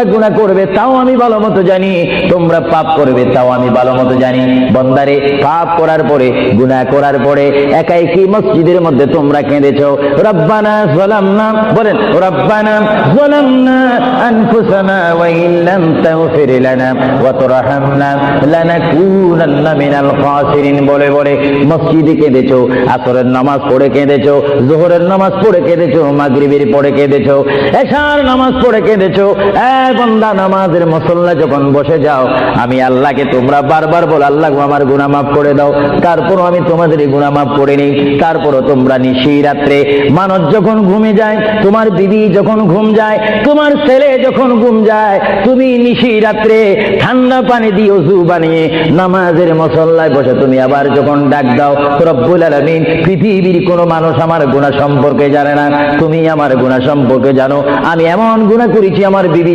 গুণা করবে, তাও আমি ভালো মতো জানি। তোমরা পাপ করবে, তাও আমি ভালো মতো জানি। বন্দারে, পাপ করার পরে গুণা করার পরে, একাই কি মসজিদের মধ্যে তোমরা কেঁদেছো? রব্বানা না বলেন, রব্বানা না আনফুসানা ওয়া ইল্লাম তাগফির লানা ওয়া তুরহামনা লানাকুনান্না মিনাল খাসিরিন। বলে বলে, মসজিদে কেঁদেছো, আসরের নামাজ পড়ে কেঁদেছ, জোহরের নামাজ পড়ে কেঁদেছো, মাগরিবের পড়ে কেঁদেছো, এশার নামাজ পড়ে কেঁদেছো বন্দা, নামাজের মুসল্লা যখন বসে যাও, আমি আল্লাহকে তোমরা বারবার বল, আল্লাহ আমার মাফ করে দাও। তারপরও আমি তোমাদের মাফ করে নিই তারপরও তোমরা নিশি রাত্রে মানুষ যখন ঘুমে যায়, তোমার বিবি যখন ঘুম যায়, তোমার ছেলে যখন ঘুম যায়, তুমি নিশি রাত্রে ঠান্ডা পানি দিয়ে অজু বানিয়ে নামাজের মসল্লায় বসে তুমি আবার যখন ডাক দাও, রব্বুল আলামিন, পৃথিবীর কোনো মানুষ আমার গুণা সম্পর্কে জানে না। তুমি আমার গুণা সম্পর্কে জানো। আমি এমন গুণা করেছি, আমার বিবি